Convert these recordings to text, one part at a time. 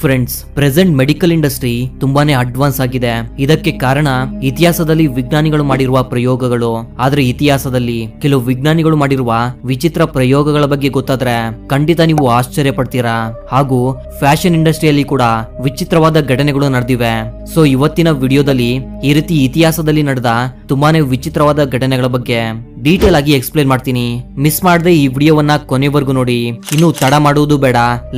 Friends present medical industry ತುಂಬಾನೇ advance ಆಗಿದೆ. ಇದಕ್ಕೆ ಕಾರಣ ಇತಿಹಾಸದಲ್ಲಿ ವಿಜ್ಞಾನಿಗಳು ಮಾಡಿರುವ ಪ್ರಯೋಗಗಳು. ಆದ್ರೆ ಇತಿಹಾಸದಲ್ಲಿ ಕೆಲವು ವಿಜ್ಞಾನಿಗಳು ಮಾಡಿರುವ ವಿಚಿತ್ರ ಪ್ರಯೋಗಗಳ ಬಗ್ಗೆ ಗೊತ್ತಾದ್ರೆ ಖಂಡಿತ ನೀವು ಆಶ್ಚರ್ಯ ಪಡ್ತೀರಾ ಹಾಗೂ ಫ್ಯಾಷನ್ ಇಂಡಸ್ಟ್ರಿಯಲ್ಲಿ ಕೂಡ ವಿಚಿತ್ರವಾದ ಘಟನೆಗಳು ನಡೆದಿವೆ. ಸೊ ಇವತ್ತಿನ ವಿಡಿಯೋದಲ್ಲಿ ಈ ರೀತಿ ಇತಿಹಾಸದಲ್ಲಿ ನಡೆದ ತುಂಬಾನೇ ವಿಚಿತ್ರವಾದ ಘಟನೆಗಳ ಬಗ್ಗೆ ಡೀಟೇಲ್ ಆಗಿ ಎಕ್ಸ್ಪ್ಲೇನ್ ಮಾಡ್ತೀನಿ. ಮಿಸ್ ಮಾಡದೆ ಈ ವಿಡಿಯೋವನ್ನ ಕೊನೆವರೆಗೂ ನೋಡಿ. ಇನ್ನು ತಡ ಮಾಡುವುದು ಬೇಡ.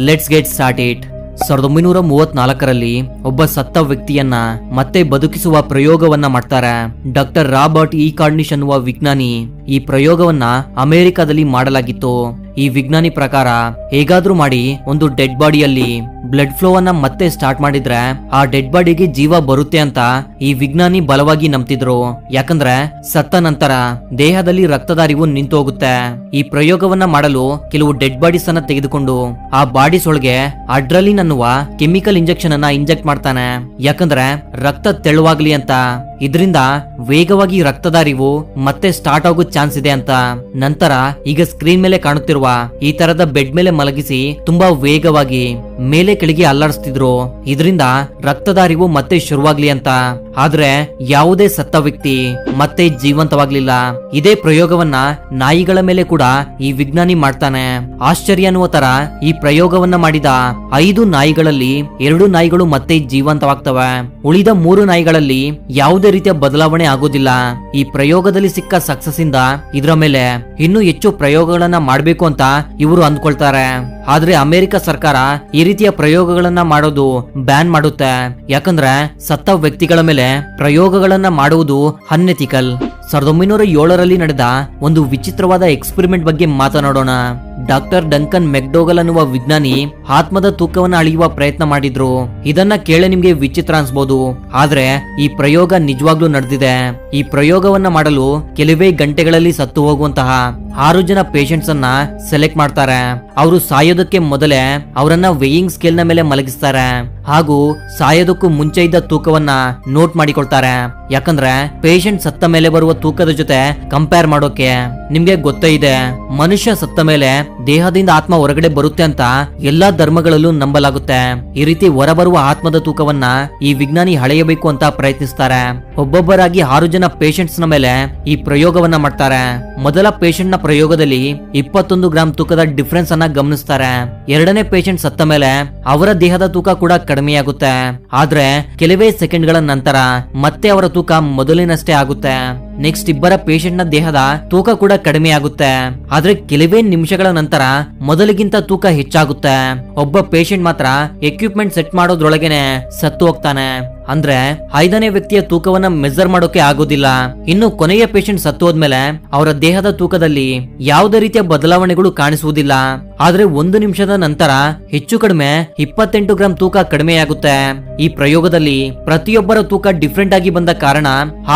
ಲೆಟ್ಸ್ ಗೆಟ್ ಸ್ಟಾರ್ಟ್ ಇಟ್ ಸಾವಿರದ ಒಂಬೈನೂರ ಮೂವತ್ನಾಲ್ಕರಲ್ಲಿ ಒಬ್ಬ ಸತ್ತ ವ್ಯಕ್ತಿಯನ್ನ ಮತ್ತೆ ಬದುಕಿಸುವ ಪ್ರಯೋಗವನ್ನ ಮಾಡ್ತಾರೆ. Doctor Robert E. ಕಾರ್ನಿಶ್ ಅನ್ನುವ ವಿಜ್ಞಾನಿ ಈ ಪ್ರಯೋಗವನ್ನ ಅಮೆರಿಕಾದಲ್ಲಿ ಮಾಡಲಾಗಿತ್ತು. ಈ ವಿಜ್ಞಾನಿ ಪ್ರಕಾರ ಹೇಗಾದ್ರೂ ಮಾಡಿ ಒಂದು ಡೆಡ್ ಬಾಡಿಯಲ್ಲಿ ಬ್ಲಡ್ ಫ್ಲೋ ಅನ್ನ ಮತ್ತೆ ಸ್ಟಾರ್ಟ್ ಮಾಡಿದ್ರೆ ಆ ಡೆಡ್ ಬಾಡಿಗೆ ಜೀವ ಬರುತ್ತೆ ಅಂತ ಈ ವಿಜ್ಞಾನಿ ಬಲವಾಗಿ ನಂಬ್ತಿದ್ರು. ಯಾಕಂದ್ರೆ ಸತ್ತ ನಂತರ ದೇಹದಲ್ಲಿ ರಕ್ತದ ಅರಿವು ನಿಂತು ಹೋಗುತ್ತೆ ಈ ಪ್ರಯೋಗವನ್ನ ಮಾಡಲು ಕೆಲವು ಡೆಡ್ ಬಾಡೀಸ್ ಅನ್ನ ತೆಗೆದುಕೊಂಡು ಆ ಬಾಡೀಸ್ ಒಳಗೆ ಅಡ್ರಲಿನ್ ಅನ್ನುವ ಕೆಮಿಕಲ್ ಇಂಜೆಕ್ಷನ್ ಅನ್ನ ಇಂಜೆಕ್ಟ್ ಮಾಡ್ತಾನೆ. ಯಾಕಂದ್ರೆ ರಕ್ತ ತೆಳುವಾಗ್ಲಿ ಅಂತ. ಇದರಿಂದ ವೇಗವಾಗಿ ರಕ್ತದ ಹರಿವು ಮತ್ತೆ ಸ್ಟಾರ್ಟ್ ಆಗೋ ಚಾನ್ಸ್ ಇದೆ ಅಂತ. ನಂತರ ಈಗ ಸ್ಕ್ರೀನ್ ಮೇಲೆ ಕಾಣುತ್ತಿರುವ ಈ ತರದ ಬೆಡ್ ಮೇಲೆ ಮಲಗಿಸಿ ತುಂಬಾ ವೇಗವಾಗಿ ಮೇಲೆ ಕೆಳಗೆ ಅಲ್ಲಾಡಿಸ್ತಿದ್ರು. ಇದರಿಂದ ರಕ್ತದಾರಿವು ಮತ್ತೆ ಶುರುವಾಗ್ಲಿ ಅಂತ. ಆದ್ರೆ ಯಾವುದೇ ಸತ್ತ ವ್ಯಕ್ತಿ ಮತ್ತೆ ಜೀವಂತವಾಗ್ಲಿಲ್ಲ. ಇದೇ ಪ್ರಯೋಗವನ್ನ ನಾಯಿಗಳ ಮೇಲೆ ಕೂಡ ಈ ವಿಜ್ಞಾನಿ ಮಾಡ್ತಾನೆ. ಆಶ್ಚರ್ಯ ಅನ್ನುವ ತರ ಈ ಪ್ರಯೋಗವನ್ನ ಮಾಡಿದ ಐದು ನಾಯಿಗಳಲ್ಲಿ ಎರಡು ನಾಯಿಗಳು ಮತ್ತೆ ಜೀವಂತವಾಗ್ತವೆ. ಉಳಿದ ಮೂರು ನಾಯಿಗಳಲ್ಲಿ ಯಾವುದೇ ರೀತಿಯ ಬದಲಾವಣೆ ಆಗೋದಿಲ್ಲ. ಈ ಪ್ರಯೋಗದಲ್ಲಿ ಸಿಕ್ಕ ಸಕ್ಸಸ್ ಇಂದ ಇದರ ಮೇಲೆ ಇನ್ನೂ ಹೆಚ್ಚು ಪ್ರಯೋಗಗಳನ್ನ ಮಾಡಬೇಕು ಅಂತ ಇವರು ಅಂದ್ಕೊಳ್ತಾರೆ. ಆದ್ರೆ ಅಮೆರಿಕ ಸರ್ಕಾರ ಈ ರೀತಿಯ ಪ್ರಯೋಗಗಳನ್ನ ಮಾಡೋದು ಬ್ಯಾನ್ ಮಾಡುತ್ತೆ. ಯಾಕಂದ್ರೆ ಸತ್ತ ವ್ಯಕ್ತಿಗಳ ಮೇಲೆ ಪ್ರಯೋಗಗಳನ್ನ ಮಾಡುವುದು ಹನ್ನೆತಿಕಲ್. ಸಾವಿರದ ಒಂಬೈನೂರ ಏಳರಲ್ಲಿ ನಡೆದ ಒಂದು ವಿಚಿತ್ರವಾದ ಎಕ್ಸ್ಪೆರಿಮೆಂಟ್ ಬಗ್ಗೆ ಮಾತನಾಡೋಣ. ಡಾಕ್ಟರ್ ಡಂಕನ್ ಮೆಕ್ಡೋಗಲ್ ಅನ್ನುವ ವಿಜ್ಞಾನಿ ಆತ್ಮದ ತೂಕವನ್ನು ಅಳೆಯುವ ಪ್ರಯತ್ನ ಮಾಡಿದ್ರು. ಇದನ್ನ ಕೇಳಿ ನಿಮಗೆ ವಿಚಿತ್ರ ಅನ್ಸ್ಬೋದು. ಆದ್ರೆ ಈ ಪ್ರಯೋಗ ನಿಜವಾಗ್ಲೂ ನಡೆದಿದೆ. ಈ ಪ್ರಯೋಗವನ್ನ ಮಾಡಲು ಕೆಲವೇ ಗಂಟೆಗಳಲ್ಲಿ ಸತ್ತು ಹೋಗುವಂತಹ ಆರು ಜನ ಪೇಷಂಟ್ಸ್ ಅನ್ನ ಸೆಲೆಕ್ಟ್ ಮಾಡ್ತಾರೆ. ಅವರು ಸಾಯೋದಕ್ಕೆ ಮೊದಲೇ ಅವರನ್ನ ವೇಯಿಂಗ್ ಸ್ಕೇಲ್ನ ಮೇಲೆ ಮಲಗಿಸ್ತಾರೆ. ಹಾಗೂ ಸಾಯೋದಕ್ಕೂ ಮುಂಚೆ ಇದ್ದ ತೂಕವನ್ನ ನೋಟ್ ಮಾಡಿಕೊಳ್ತಾರೆ. ಯಾಕಂದ್ರೆ ಪೇಷಂಟ್ ಸತ್ತ ಮೇಲೆ ಬರುವ ತೂಕದ ಜೊತೆ ಕಂಪೇರ್ ಮಾಡೋಕೆ ನಿಮ್ಗೆ ಗೊತ್ತೇ ಇದೆ, ಮನುಷ್ಯ ಸತ್ತ ಮೇಲೆ ದೇಹದಿಂದ ಆತ್ಮ ಹೊರಗಡೆ ಬರುತ್ತೆ ಅಂತ ಎಲ್ಲಾ ಧರ್ಮಗಳಲ್ಲೂ ನಂಬಲಾಗುತ್ತೆ. ಈ ರೀತಿ ಹೊರಬರುವ ಆತ್ಮದ ತೂಕವನ್ನ ಈ ವಿಜ್ಞಾನಿ ಹಳೆಯಬೇಕು ಅಂತ ಪ್ರಯತ್ನಿಸ್ತಾರೆ. ಒಬ್ಬೊಬ್ಬರಾಗಿ ಆರು ಜನ ಪೇಷಂಟ್ಸ್ನ ಮೇಲೆ ಈ ಪ್ರಯೋಗವನ್ನ ಮಾಡ್ತಾರೆ. ಮೊದಲ ಪೇಷಂಟ್ನ ಪ್ರಯೋಗದಲ್ಲಿ ಇಪ್ಪತ್ತೊಂದು ಗ್ರಾಮ್ ತೂಕದ ಡಿಫರೆನ್ಸ್ ಅನ್ನ ಗಮನಿಸ್ತಾರೆ. ಎರಡನೇ ಪೇಷಂಟ್ ಸತ್ತ ಮೇಲೆ ಅವರ ದೇಹದ ತೂಕ ಕೂಡ ಕಡಿಮೆಯಾಗುತ್ತೆ. ಆದ್ರೆ, ಕೆಲವೇ ಸೆಕೆಂಡ್ಗಳ ನಂತರ ಮತ್ತೆ ಅವರ ತೂಕ ಮೊದಲಿನಷ್ಟೇ ಆಗುತ್ತೆ. ನೆಕ್ಸ್ಟ್ ಇಬ್ಬರ ಪೇಷಂಟ್ನ ದೇಹದ ತೂಕ ಕೂಡ ಕಡಿಮೆ ಆಗುತ್ತೆ. ಆದ್ರೆ ಕೆಲವೇ ನಿಮಿಷಗಳ ನಂತರ ಮೊದಲಿಗಿಂತ ತೂಕ ಹೆಚ್ಚಾಗುತ್ತೆ. ಒಬ್ಬ ಪೇಷಂಟ್ ಮಾತ್ರ ಎಕ್ವಿಪ್ಮೆಂಟ್ ಸೆಟ್ ಮಾಡೋದ್ರೊಳಗೇನೆ ಸತ್ತು ಹೋಗ್ತಾನೆ. ಅಂದ್ರೆ ಐದನೇ ವ್ಯಕ್ತಿಯ ತೂಕವನ್ನ ಮೆಜರ್ ಮಾಡೋಕೆ ಆಗೋದಿಲ್ಲ. ಇನ್ನು ಕೊನೆಯ ಪೇಷಂಟ್ ಸತ್ತು ಹೋದ್ಮೇಲೆ ಅವರ ದೇಹದ ತೂಕದಲ್ಲಿ ಯಾವುದೇ ರೀತಿಯ ಬದಲಾವಣೆಗಳು ಕಾಣಿಸುವುದಿಲ್ಲ. ಆದ್ರೆ ಒಂದು ನಿಮಿಷದ ನಂತರ ಹೆಚ್ಚು ಕಡಿಮೆ ಇಪ್ಪತ್ತೆಂಟು ಗ್ರಾಂ ತೂಕ ಕಡಿಮೆಯಾಗುತ್ತೆ. ಈ ಪ್ರಯೋಗದಲ್ಲಿ ಪ್ರತಿಯೊಬ್ಬರ ತೂಕ ಡಿಫ್ರೆಂಟ್ ಆಗಿ ಬಂದ ಕಾರಣ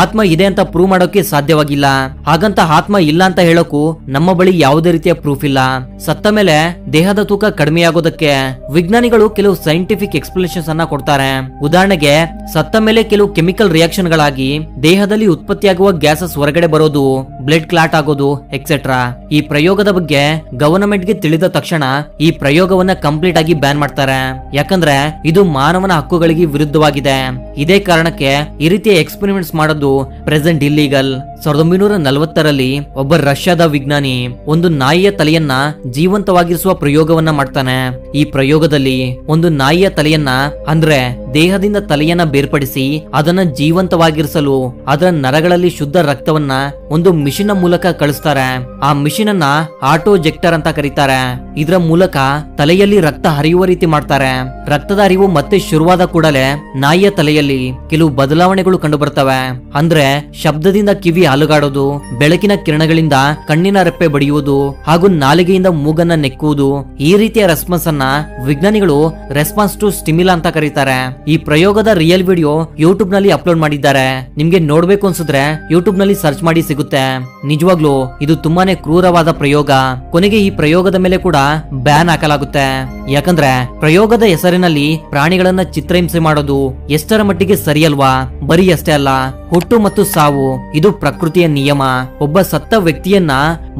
ಆತ್ಮ ಇದೆ ಅಂತ ಪ್ರೂವ್ ಮಾಡೋಕೆ ಸಾಧ್ಯವಾಗಿಲ್ಲ. ಹಾಗಂತ ಆತ್ಮ ಇಲ್ಲ ಅಂತ ಹೇಳೋಕು ನಮ್ಮ ಬಳಿ ಯಾವುದೇ ರೀತಿಯ ಪ್ರೂಫ್ ಇಲ್ಲ. ಸತ್ತ ಮೇಲೆ ದೇಹದ ತೂಕ ಕಡಿಮೆಯಾಗೋದಕ್ಕೆ ವಿಜ್ಞಾನಿಗಳು ಕೆಲವು ಸೈಂಟಿಫಿಕ್ ಎಕ್ಸ್ಪ್ಲನೇಷನ್ಸ್ ಅನ್ನ ಕೊಡ್ತಾರೆ. ಉದಾಹರಣೆಗೆ ಸತ್ತ ಮೇಲೆ ಕೆಲವು ಕೆಮಿಕಲ್ ರಿಯಾಕ್ಷನ್ ಗಳಾಗಿ ದೇಹದಲ್ಲಿ ಉತ್ಪತ್ತಿಯಾಗುವ ಗ್ಯಾಸಸ್ ಹೊರಗಡೆ ಬರೋದು ಬ್ಲಡ್ ಕ್ಲಾಟ್ ಆಗೋದು ಎಕ್ಸೆಟ್ರಾ ಈ ಪ್ರಯೋಗದ ಬಗ್ಗೆ ಗವರ್ನಮೆಂಟ್ಗೆ ತಿಳಿದ ತಕ್ಷಣ ಈ ಪ್ರಯೋಗವನ್ನ ಕಂಪ್ಲೀಟ್ ಆಗಿ ಬ್ಯಾನ್ ಮಾಡ್ತಾರೆ. ಯಾಕಂದ್ರೆ ಇದು ಮಾನವನ ಹಕ್ಕುಗಳಿಗೆ ವಿರುದ್ಧವಾಗಿದೆ. ಇದೇ ಕಾರಣಕ್ಕೆ ಈ ರೀತಿಯ ಎಕ್ಸ್ಪೆರಿಮೆಂಟ್ಸ್ ಮಾಡೋದು ಪ್ರೆಸೆಂಟ್ ಇಲ್ಲೀಗಲ್ ಸಾವಿರದ ಒಂಬೈನೂರ ನಲವತ್ತರಲ್ಲಿ ಒಬ್ಬ ರಷ್ಯಾದ ವಿಜ್ಞಾನಿ ಒಂದು ನಾಯಿಯ ತಲೆಯನ್ನ ಜೀವಂತವಾಗಿರಿಸುವ ಪ್ರಯೋಗವನ್ನ ಮಾಡ್ತಾನೆ. ಈ ಪ್ರಯೋಗದಲ್ಲಿ ಒಂದು ನಾಯಿಯ ತಲೆಯನ್ನ, ಅಂದ್ರೆ ದೇಹದಿಂದ ತಲೆಯನ್ನ ಬೇರ್ಪಡಿಸಿ ಅದನ್ನ ಜೀವಂತವಾಗಿರಿಸಲು, ಅದರ ನರಗಳಲ್ಲಿ ಶುದ್ಧ ರಕ್ತವನ್ನ ಒಂದು ಮಿಷಿನ್ ಮೂಲಕ ಕಳಿಸ್ತಾರೆ. ಆ ಮಿಷಿನ್ ಅನ್ನ ಆಟೋಜೆಕ್ಟರ್ ಅಂತ ಕರೀತಾರೆ. ಇದರ ಮೂಲಕ ತಲೆಯಲ್ಲಿ ರಕ್ತ ಹರಿಯುವ ರೀತಿ ಮಾಡ್ತಾರೆ. ರಕ್ತದ ಹರಿವು ಮತ್ತೆ ಶುರುವಾದ ಕೂಡಲೇ ನಾಯಿಯ ತಲೆಯಲ್ಲಿ ಕೆಲವು ಬದಲಾವಣೆಗಳು ಕಂಡು ಬರ್ತವೆ ಅಂದ್ರೆ ಶಬ್ದದಿಂದ ಕಿವಿ ಅಲುಗಾಡೋದು, ಬೆಳಕಿನ ಕಿರಣಗಳಿಂದ ಕಣ್ಣಿನ ರೆಪ್ಪೆ ಬಡಿಯುವುದು ಹಾಗೂ ನಾಲಿಗೆಯಿಂದ ಮೂಗನ್ನ ನೆಕ್ಕುವುದು ಈ ರೀತಿಯ ರೆಸ್ಪಾನ್ಸ್ ಅನ್ನ ವಿಜ್ಞಾನಿಗಳು ರೆಸ್ಪಾನ್ಸ್ ಟು ಸ್ಟಿಮಿಲಾ ಅಂತ ಕರೀತಾರೆ. ಈ ಪ್ರಯೋಗದ ರಿಯಲ್ ವಿಡಿಯೋ ಯೂಟ್ಯೂಬ್ನಲ್ಲಿ ಅಪ್ಲೋಡ್ ಮಾಡಿದ್ದಾರೆ. ನಿಮ್ಗೆ ನೋಡ್ಬೇಕು ಅನ್ಸಿದ್ರೆ ಯೂಟ್ಯೂಬ್ನಲ್ಲಿ ಸರ್ಚ್ ಮಾಡಿ ಸಿಗುತ್ತೆ. ನಿಜವಾಗ್ಲೂ ಇದು ತುಂಬಾನೇ ಕ್ರೂರವಾದ ಪ್ರಯೋಗ. ಕೊನೆಗೆ ಈ ಪ್ರಯೋಗದ ಮೇಲೆ ಕೂಡ ಬ್ಯಾನ್ ಹಾಕಲಾಗುತ್ತೆ. ಯಾಕಂದ್ರೆ ಪ್ರಯೋಗದ ಹೆಸರಿನಲ್ಲಿ ಪ್ರಾಣಿಗಳನ್ನ ಚಿತ್ರಹಿಂಸೆ ಮಾಡೋದು ಎಷ್ಟರ ಮಟ್ಟಿಗೆ ಸರಿಯಲ್ವಾ? ಬರೀ ಅಷ್ಟೇ ಅಲ್ಲ, ಹುಟ್ಟು ಮತ್ತು ಸಾವು, ಇದು ಪ್ರಕೃತಿಯ ನಿಯಮ. ಒಬ್ಬ ಸತ್ತ ವ್ಯಕ್ತಿಯನ್ನ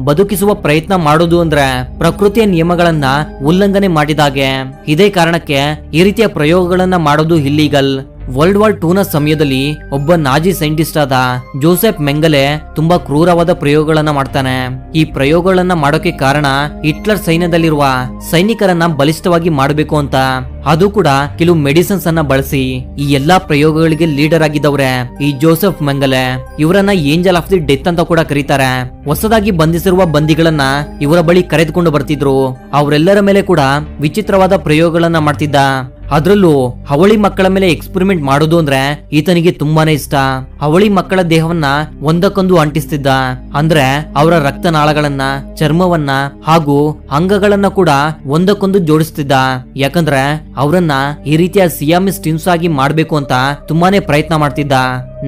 ಬದುಕಿಸುವ ಪ್ರಯತ್ನ ಮಾಡೋದು ಅಂದ್ರೆ ಪ್ರಕೃತಿಯ ನಿಯಮಗಳನ್ನ ಉಲ್ಲಂಘನೆ ಮಾಡಿದಾಗೆ. ಇದೇ ಕಾರಣಕ್ಕೆ ಈ ರೀತಿಯ ಪ್ರಯೋಗಗಳನ್ನ ಮಾಡೋದು ಇಲ್ಲೀಗಲ್ ವರ್ಲ್ಡ್ ವಾರ್ ಟೂನ ಸಮಯದಲ್ಲಿ ಒಬ್ಬ ನಾಜಿ ಸೈಂಟಿಸ್ಟ್ ಆದ ಜೋಸೆಫ್ ಮೆಂಗಲೆ ತುಂಬಾ ಕ್ರೂರವಾದ ಪ್ರಯೋಗಗಳನ್ನ ಮಾಡ್ತಾನೆ. ಈ ಪ್ರಯೋಗಗಳನ್ನ ಮಾಡೋಕೆ ಕಾರಣ ಹಿಟ್ಲರ್ ಸೈನ್ಯದಲ್ಲಿರುವ ಸೈನಿಕರನ್ನ ಬಲಿಷ್ಠವಾಗಿ ಮಾಡಬೇಕು ಅಂತ. ಅದು ಕೂಡ ಕೆಲವು ಮೆಡಿಸಿನ್ಸ್ ಅನ್ನ ಬಳಸಿ ಈ ಎಲ್ಲಾ ಪ್ರಯೋಗಗಳಿಗೆ ಲೀಡರ್ ಆಗಿದ್ದವ್ರೆ ಈ ಜೋಸೆಫ್ ಮೆಂಗಲೆ. ಇವರನ್ನ ಏಂಜಲ್ ಆಫ್ ದಿ ಡೆತ್ ಅಂತ ಕೂಡ ಕರೀತಾರೆ. ಹೊಸದಾಗಿ ಬಂಧಿಸಿರುವ ಬಂದಿಗಳನ್ನ ಇವರ ಬಳಿ ಕರೆದುಕೊಂಡು ಬರ್ತಿದ್ರು. ಅವರೆಲ್ಲರ ಮೇಲೆ ಕೂಡ ವಿಚಿತ್ರವಾದ ಪ್ರಯೋಗಗಳನ್ನ ಮಾಡ್ತಿದ್ದ. ಅದ್ರಲ್ಲೂ ಅವಳಿ ಮಕ್ಕಳ ಮೇಲೆ ಎಕ್ಸ್ಪೆರಿಮೆಂಟ್ ಮಾಡೋದು ಅಂದ್ರೆ ಈತನಿಗೆ ತುಂಬಾನೇ ಇಷ್ಟ. ಅವಳಿ ಮಕ್ಕಳ ದೇಹವನ್ನ ಒಂದಕ್ಕೊಂದು ಅಂಟಿಸ್ತಿದ್ದ. ಅಂದ್ರೆ ಅವರ ರಕ್ತನಾಳಗಳನ್ನ, ಚರ್ಮವನ್ನ ಹಾಗೂ ಅಂಗಗಳನ್ನ ಕೂಡ ಒಂದಕ್ಕೊಂದು ಜೋಡಿಸ್ತಿದ್ದ. ಯಾಕಂದ್ರೆ ಅವರನ್ನ ಈ ರೀತಿಯ ಸಿಯಾಮಿಸ್ ಟಿನ್ಸ್ ಆಗಿ ಮಾಡ್ಬೇಕು ಅಂತ ತುಂಬಾನೇ ಪ್ರಯತ್ನ ಮಾಡ್ತಿದ್ದ.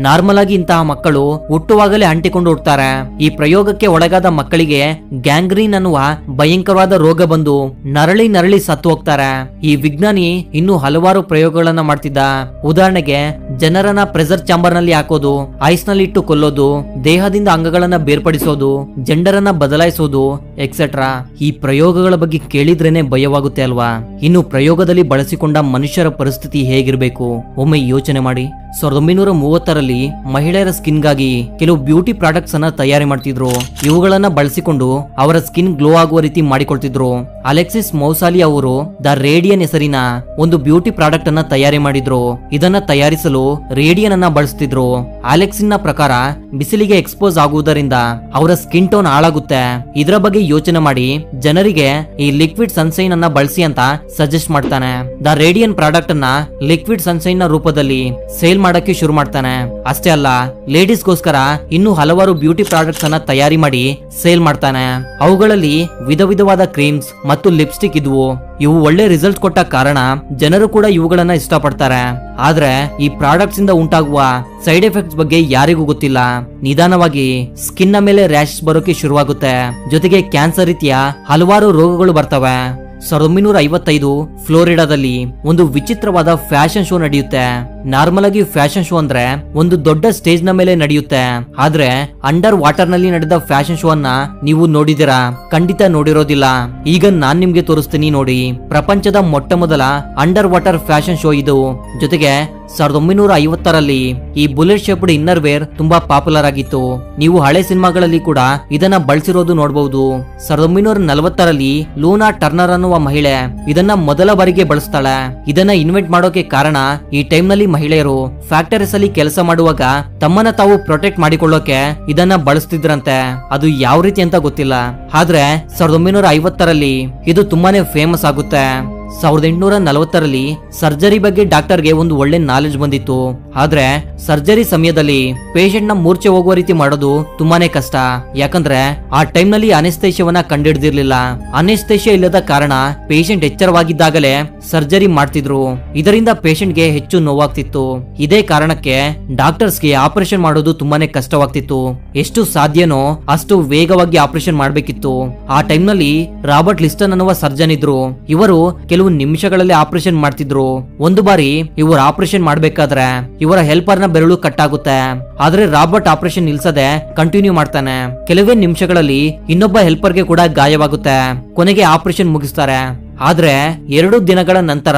ನಾರ್ಮಲ್ ಆಗಿ ಇಂತಹ ಮಕ್ಕಳು ಹುಟ್ಟುವಾಗಲೇ ಅಂಟಿಕೊಂಡು ಹುಡ್ತಾರೆ ಈ ಪ್ರಯೋಗಕ್ಕೆ ಒಳಗಾದ ಮಕ್ಕಳಿಗೆ ಗ್ಯಾಂಗ್ರೀನ್ ಅನ್ನುವ ಭಯಂಕರವಾದ ರೋಗ ಬಂದು ನರಳಿ ನರಳಿ ಸತ್ತು ಹೋಗ್ತಾರೆ. ಈ ವಿಜ್ಞಾನಿ ಇನ್ನು ಹಲವಾರು ಪ್ರಯೋಗಗಳನ್ನ ಮಾಡ್ತಿದ್ದ. ಉದಾಹರಣೆಗೆ ಜನರನ್ನ ಪ್ರೆಸರ್ ಚಾಂಬರ್ನಲ್ಲಿ ಹಾಕೋದು ಐಸ್ನಲ್ಲಿ ಇಟ್ಟು ಕೊಲ್ಲೋದು, ದೇಹದಿಂದ ಅಂಗಗಳನ್ನ ಬೇರ್ಪಡಿಸೋದು, ಜೆಂಡರನ್ನ ಬದಲಾಯಿಸೋದು ಎಕ್ಸೆಟ್ರಾ, ಈ ಪ್ರಯೋಗಗಳ ಬಗ್ಗೆ ಕೇಳಿದ್ರೇನೆ ಭಯವಾಗುತ್ತೆ ಅಲ್ವಾ? ಇನ್ನು ಪ್ರಯೋಗದಲ್ಲಿ ಬಳಸಿಕೊಂಡ ಮನುಷ್ಯರ ಪರಿಸ್ಥಿತಿ ಹೇಗಿರಬೇಕು? ಒಮ್ಮೆ ಯೋಚನೆ ಮಾಡಿ. ಸಾವಿರದ ಒಂಬೈನೂರ ಮೂವತ್ತರಲ್ಲಿ ಮಹಿಳೆಯರ ಸ್ಕಿನ್ಗಾಗಿ ಕೆಲವು ಬ್ಯೂಟಿ ಪ್ರಾಡಕ್ಟ್ಸ್ ಅನ್ನ ತಯಾರಿ ಮಾಡ್ತಿದ್ರು. ಇವುಗಳನ್ನ ಬಳಸಿಕೊಂಡು ಅವರ ಸ್ಕಿನ್ ಗ್ಲೋ ಆಗುವ ರೀತಿ ಮಾಡಿಕೊಳ್ತಿದ್ರು. ಅಲೆಕ್ಸಿಸ್ ಮೌಸಾಲಿ ಅವರು ದ ರೇಡಿಯನ್ ಹೆಸರಿನ ಒಂದು ಬ್ಯೂಟಿ ಪ್ರಾಡಕ್ಟ್ ಅನ್ನ ತಯಾರಿ ಮಾಡಿದ್ರು. ಇದನ್ನ ತಯಾರಿಸಲು ರೇಡಿಯನ್ ಅನ್ನ ಬಳಸ್ತಿದ್ರು. ಅಲೆಕ್ಸಿನ್ ಪ್ರಕಾರ ಬಿಸಿಲಿಗೆ ಎಕ್ಸ್ಪೋಸ್ ಆಗುವುದರಿಂದ ಅವರ ಸ್ಕಿನ್ ಟೋನ್ ಹಾಳಾಗುತ್ತೆ. ಇದರ ಬಗ್ಗೆ ಯೋಚನೆ ಮಾಡಿ ಜನರಿಗೆ ಈ ಲಿಕ್ವಿಡ್ ಸನ್ಸೈನ್ ಅನ್ನ ಬಳಸಿ ಅಂತ ಸಜೆಸ್ಟ್ ಮಾಡ್ತಾನೆ. ದ ರೇಡಿಯನ್ ಪ್ರಾಡಕ್ಟ್ ಅನ್ನ ಲಿಕ್ವಿಡ್ ಸನ್ಸೈನ್ನ ರೂಪದಲ್ಲಿ ಸೇಲ್ ಮಾಡಕ್ಕೆ ಶುರು ಮಾಡ್ತಾನೆ. ಅಷ್ಟೇ ಅಲ್ಲ ಲೇಡೀಸ್ಗೋಸ್ಕರ ಇನ್ನೂ ಹಲವಾರು ಬ್ಯೂಟಿ ಪ್ರಾಡಕ್ಟ್ಸ್ ಅನ್ನ ತಯಾರಿ ಮಾಡಿ ಸೇಲ್ ಮಾಡ್ತಾನೆ. ಅವುಗಳಲ್ಲಿ ವಿಧ ವಿಧವಾದ ಕ್ರೀಮ್ಸ್ ಮತ್ತು ಲಿಪ್ಸ್ಟಿಕ್ ಇದ್ವು. ಇವು ಒಳ್ಳೆ ರಿಸಲ್ಟ್ ಕೊಟ್ಟ ಕಾರಣ ಜನರು ಕೂಡ ಇವುಗಳನ್ನ ಇಷ್ಟಪಡ್ತಾರೆ. ಆದ್ರೆ ಈ ಪ್ರಾಡಕ್ಟ್ಸ್ ಇಂದ ಉಂಟಾಗುವ ಸೈಡ್ ಎಫೆಕ್ಟ್ಸ್ ಬಗ್ಗೆ ಯಾರಿಗೂ ಗೊತ್ತಿಲ್ಲ. ನಿಧಾನವಾಗಿ ಸ್ಕಿನ್ನ ಮೇಲೆ ರ್ಯಾಶ್ ಬರೋಕೆ ಶುರುವಾಗುತ್ತೆ. ಜೊತೆಗೆ ಕ್ಯಾನ್ಸರ್ ರೀತಿಯ ಹಲವಾರು ರೋಗಗಳು ಬರ್ತವೆ. ಸಾವಿರದ ಒಂಬೈನೂರ ಐವತ್ತೈದು ಫ್ಲೋರಿಡಾದಲ್ಲಿ ಒಂದು ವಿಚಿತ್ರವಾದ ಫ್ಯಾಷನ್ ಶೋ ನಡೆಯುತ್ತೆ. ನಾರ್ಮಲ್ ಆಗಿ ಫ್ಯಾಷನ್ ಶೋ ಅಂದ್ರೆ ಒಂದು ದೊಡ್ಡ ಸ್ಟೇಜ್ನ ಮೇಲೆ ನಡೆಯುತ್ತೆ. ಆದ್ರೆ ಅಂಡರ್ ವಾಟರ್ನಲ್ಲಿ ನಡೆದ ಫ್ಯಾಷನ್ ಶೋ ಅನ್ನ ನೀವು ನೋಡಿದಿರಾ ಖಂಡಿತ ನೋಡಿರೋದಿಲ್ಲ. ಈಗ ನಾನ್ ನಿಮ್ಗೆ ತೋರಿಸ್ತೀನಿ ನೋಡಿ. ಪ್ರಪಂಚದ ಮೊಟ್ಟ ಮೊದಲ ಅಂಡರ್ ವಾಟರ್ ಫ್ಯಾಷನ್ ಶೋ ಇದು. ಜೊತೆಗೆ ಸಾವಿರದ ಒಂಬೈನೂರ ಐವತ್ತರಲ್ಲಿ ಈ ಬುಲೆಟ್ ಶೇಪ್ಡ್ ಇನ್ನರ್ ವೇರ್ ತುಂಬಾ ಪಾಪ್ಯುಲರ್ ಆಗಿತ್ತು. ನೀವು ಹಳೆ ಸಿನಿಮಾಗಳಲ್ಲಿ ಕೂಡ ಇದನ್ನ ಬಳಸಿರೋದು ನೋಡಬಹುದು ಸಾವಿರದ ಒಂಬೈನೂರ ನಲವತ್ತರಲ್ಲಿ ಲೂನಾ ಟರ್ನರ್ ಅನ್ನುವ ಮಹಿಳೆ ಇದನ್ನ ಮೊದಲ ಬಾರಿಗೆ ಬಳಸ್ತಾಳೆ. ಇದನ್ನ ಇನ್ವೆಂಟ್ ಮಾಡೋಕೆ ಕಾರಣ ಈ ಟೈಮ್ನಲ್ಲಿ ಮಹಿಳೆಯರು ಫ್ಯಾಕ್ಟರೀಸ್ ಅಲ್ಲಿ ಕೆಲಸ ಮಾಡುವಾಗ ತಮ್ಮನ್ನ ತಾವು ಪ್ರೊಟೆಕ್ಟ್ ಮಾಡಿಕೊಳ್ಳೋಕೆ ಇದನ್ನ ಬಳಸ್ತಿದ್ರಂತೆ. ಅದು ಯಾವ ರೀತಿ ಅಂತ ಗೊತ್ತಿಲ್ಲ. ಆದ್ರೆ ಸಾವಿರದ ಒಂಬೈನೂರ ಐವತ್ತರಲ್ಲಿ ಇದು ತುಂಬಾನೇ ಫೇಮಸ್ ಆಗುತ್ತೆ. ಸಾವಿರದ ಎಂಟುನೂರ ನಲವತ್ತರಲ್ಲಿ ಸರ್ಜರಿ ಬಗ್ಗೆ ಡಾಕ್ಟರ್ಗೆ ಒಂದು ಒಳ್ಳೆ ನಾಲೆಜ್ ಬಂದಿತ್ತು. ಆದ್ರೆ ಸರ್ಜರಿ ಸಮಯದಲ್ಲಿ ಪೇಷಂಟ್ನ ಮೂರ್ಛೆ ಹೋಗುವ ರೀತಿ ಮಾಡೋದು ತುಂಬಾನೇ ಕಷ್ಟ. ಯಾಕಂದ್ರೆ ಆ ಟೈಮ್ನಲ್ಲಿ ಅನೆಸ್ತೇಶವನ್ನ ಕಂಡಿಡ್ದಿರ್ಲಿಲ್ಲ ಅನಿಸ್ತೈಷ್ಯ ಇಲ್ಲದ ಕಾರಣ ಪೇಷಂಟ್ ಎಚ್ಚರವಾಗಿದ್ದಾಗಲೇ ಸರ್ಜರಿ ಮಾಡ್ತಿದ್ರು. ಇದರಿಂದ ಪೇಷಂಟ್ಗೆ ಹೆಚ್ಚು ನೋವಾಗ್ತಿತ್ತು. ಇದೇ ಕಾರಣಕ್ಕೆ ಡಾಕ್ಟರ್ಸ್ಗೆ ಆಪರೇಷನ್ ಮಾಡೋದು ತುಂಬಾನೇ ಕಷ್ಟವಾಗ್ತಿತ್ತು. ಎಷ್ಟು ಸಾಧ್ಯನೋ ಅಷ್ಟು ವೇಗವಾಗಿ ಆಪರೇಷನ್ ಮಾಡ್ಬೇಕಿತ್ತು. ಆ ಟೈಮ್ನಲ್ಲಿ ರಾಬರ್ಟ್ ಲಿಸ್ಟನ್ ಅನ್ನುವ ಸರ್ಜನ್ ಇದ್ರು. ಇವರು ಕೆಲವು ನಿಮಿಷಗಳಲ್ಲಿ ಆಪರೇಷನ್ ಮಾಡ್ತಿದ್ರು. ಒಂದು ಬಾರಿ ಇವರು ಆಪರೇಷನ್ ಮಾಡ್ಬೇಕಾದ್ರೆ ಇವರ ಹೆಲ್ಪರ್ನ ಬೆರಳು ಕಟ್ ಆಗುತ್ತೆ ಆದ್ರೆ ರಾಬರ್ಟ್ ಆಪರೇಷನ್ ನಿಲ್ಸದೆ ಕಂಟಿನ್ಯೂ ಮಾಡ್ತಾನೆ. ಕೆಲವೇ ನಿಮಿಷಗಳಲ್ಲಿ ಇನ್ನೊಬ್ಬ ಹೆಲ್ಪರ್ಗೆ ಕೂಡ ಗಾಯವಾಗುತ್ತೆ. ಕೊನೆಗೆ ಆಪರೇಷನ್ ಮುಗಿಸ್ತಾರೆ. ಆದ್ರೆ ಎರಡು ದಿನಗಳ ನಂತರ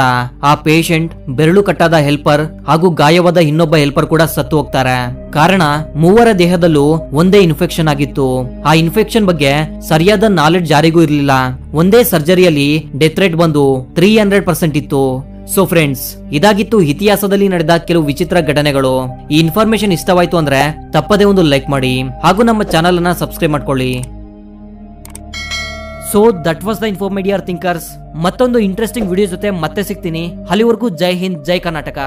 ಆ ಪೇಷಂಟ್ ಬೆರಳು ಕಟ್ಟಾದ ಹೆಲ್ಪರ್ ಹಾಗೂ ಗಾಯವಾದ ಇನ್ನೊಬ್ಬ ಹೆಲ್ಪರ್ ಕೂಡ ಸತ್ತು ಹೋಗ್ತಾರೆ. ಕಾರಣ ಮೂವರ ದೇಹದಲ್ಲೂ ಒಂದೇ ಇನ್ಫೆಕ್ಷನ್ ಆಗಿತ್ತು. ಆ ಇನ್ಫೆಕ್ಷನ್ ಬಗ್ಗೆ ಸರಿಯಾದ ನಾಲೆಡ್ಜ್ ಜಾರಿಗೂ ಇರಲಿಲ್ಲ. ಒಂದೇ ಸರ್ಜರಿಯಲ್ಲಿ ಡೆತ್ ರೇಟ್ ಬಂದು ತ್ರೀ ಹಂಡ್ರೆಡ್ ಪರ್ಸೆಂಟ್ ಇತ್ತು. ಸೊ ಫ್ರೆಂಡ್ಸ್ ಇದಾಗಿತ್ತು ಇತಿಹಾಸದಲ್ಲಿ ನಡೆದ ಕೆಲವು ವಿಚಿತ್ರ ಘಟನೆಗಳು. ಈ ಇನ್ಫಾರ್ಮೇಶನ್ ಇಷ್ಟವಾಯ್ತು ಅಂದ್ರೆ ತಪ್ಪದೇ ಒಂದು ಲೈಕ್ ಮಾಡಿ ಹಾಗೂ ನಮ್ಮ ಚಾನಲ್ ಅನ್ನ ಸಬ್ಸ್ಕ್ರೈಬ್ ಮಾಡ್ಕೊಳ್ಳಿ. So that was the ಇನ್ಫಾರ್ಮೇಡಿಯರ್ thinkers ಮತ್ತೊಂದು ಇಂಟ್ರೆಸ್ಟಿಂಗ್ ವಿಡಿಯೋ ಜೊತೆ ಮತ್ತೆ ಸಿಗ್ತೀನಿ. ಅಲ್ಲಿವರೆಗೂ ಜೈ ಹಿಂದ್, ಜೈ ಕರ್ನಾಟಕ.